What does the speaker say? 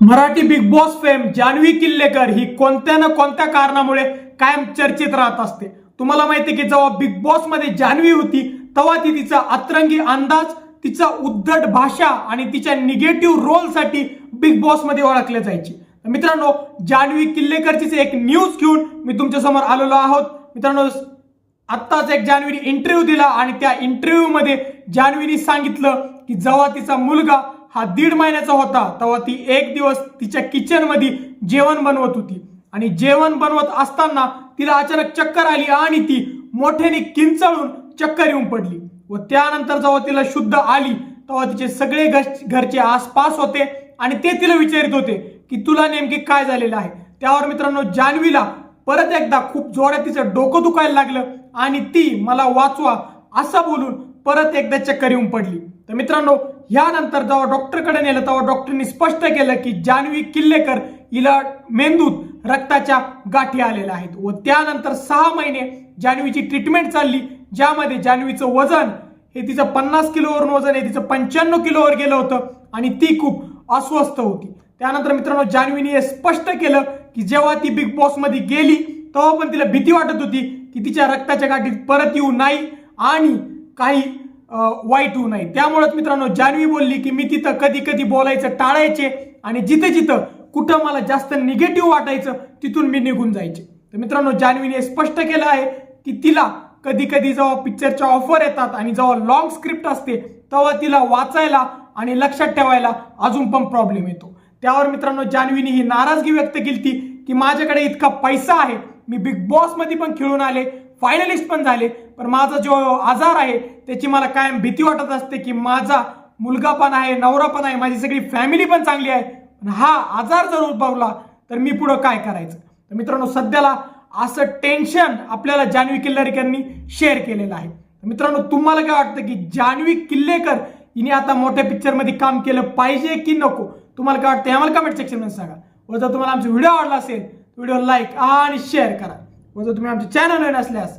Marathi Bigg Boss fame Janhavi Killekar ही कोणत्या ना कोणत्या कारणामुळे कायम चर्चेत राहत असते? तुम्हाला माहिती की जेव्हा बिग बॉसमध्ये जान्हवी होती तेव्हा ती तिचा अतरंगी अंदाज तिचा उद्धट भाषा आणि तिच्या निगेटिव्ह रोलसाठी बिग बॉसमध्ये ओळखले जायची. मित्रांनो जान्हवी किल्लेकरचीच एक न्यूज घेऊन मी तुमच्यासमोर आलेलो आहोत. मित्रांनो आत्ताच एक जान्हवीने इंटरव्ह्यू दिला आणि त्या इंटरव्ह्यू मध्ये जान्हवीने सांगितलं की जेव्हा तिचा मुलगा हा दीड महिन्याचा होता तेव्हा ती एक दिवस तिच्या किचनमध्ये जेवण बनवत होती. आणि जेवण बनवत असताना तिला अचानक चक्कर आली आणि ती मोठ्याने किंचळून चक्कर येऊन पडली. व त्यानंतर जेव्हा तिला शुद्ध आली तेव्हा तिचे सगळे घरचे घरचे आसपास होते आणि ते तिला विचारित होते की तुला नेमके काय झालेलं आहे? त्यावर मित्रांनो जान्हवीला परत एकदा खूप जोरात तिचं डोकं दुखायला लागलं आणि ती मला वाचवा असं बोलून परत एकदा चक्कर येऊन पडली. तर मित्रांनो यानंतर जेव्हा डॉक्टरकडे नेलं तेव्हा डॉक्टरनी स्पष्ट केलं की जान्हवी किल्लेकर हिला मेंदूत रक्ताच्या गाठी आलेल्या आहेत. व त्यानंतर सहा महिने जान्हवीची ट्रीटमेंट चालली ज्यामध्ये जान्हवीचं वजन हे तिचं पन्नास किलोवरून वजन हे तिचं पंच्याण्णव किलोवर गेलं होतं आणि ती खूप अस्वस्थ होती. त्यानंतर मित्रांनो जान्हवीने हे स्पष्ट केलं की जेव्हा ती बिग बॉसमध्ये गेली तेव्हा पण तिला भीती वाटत होती की तिच्या रक्ताच्या गाठीत परत येऊ नाही आणि काही वाईट होऊ नये. त्यामुळेच मित्रांनो जान्हवी बोलली की मी तिथं कधी कधी बोलायचं टाळायचे आणि जिथे जिथं कुठं मला जास्त निगेटिव्ह वाटायचं तिथून मी निघून जायचे. तर मित्रांनो जान्हवीने स्पष्ट केलं आहे की तिला कधी कधी जेव्हा पिक्चरच्या ऑफर येतात आणि जेव्हा लॉंग स्क्रिप्ट असते तेव्हा तिला वाचायला आणि लक्षात ठेवायला अजून पण प्रॉब्लेम येतो. त्यावर मित्रांनो जान्हवीने ही नाराजगी व्यक्त केली की माझ्याकडे इतका पैसा आहे मी बिग बॉसमध्ये पण खेळून आले फायनलिस्ट पण झाले पण माझा जो आजार आहे त्याची मला कायम भीती वाटत असते की माझा मुलगा पण आहे नवरा पण आहे माझी सगळी फॅमिली पण चांगली आहे. पण हा आजार जर उद्भवला तर मी पुढं काय करायचं? तर मित्रांनो सध्याला असं टेन्शन आपल्याला जान्हवी किल्लेकरांनी शेअर केलेलं आहे. मित्रांनो तुम्हाला काय वाटतं की जान्हवी किल्लेकर हिने आता मोठ्या पिक्चरमध्ये काम केलं पाहिजे की नको? तुम्हाला काय वाटतं? आम्हाला कमेंट सेक्शनमध्ये सांगा. व जर तुम्हाला आमचा व्हिडिओ आवडला असेल व्हिडिओ लाईक आणि शेअर करा. व जर तुम्ही आमच्या चॅनल नसल्यास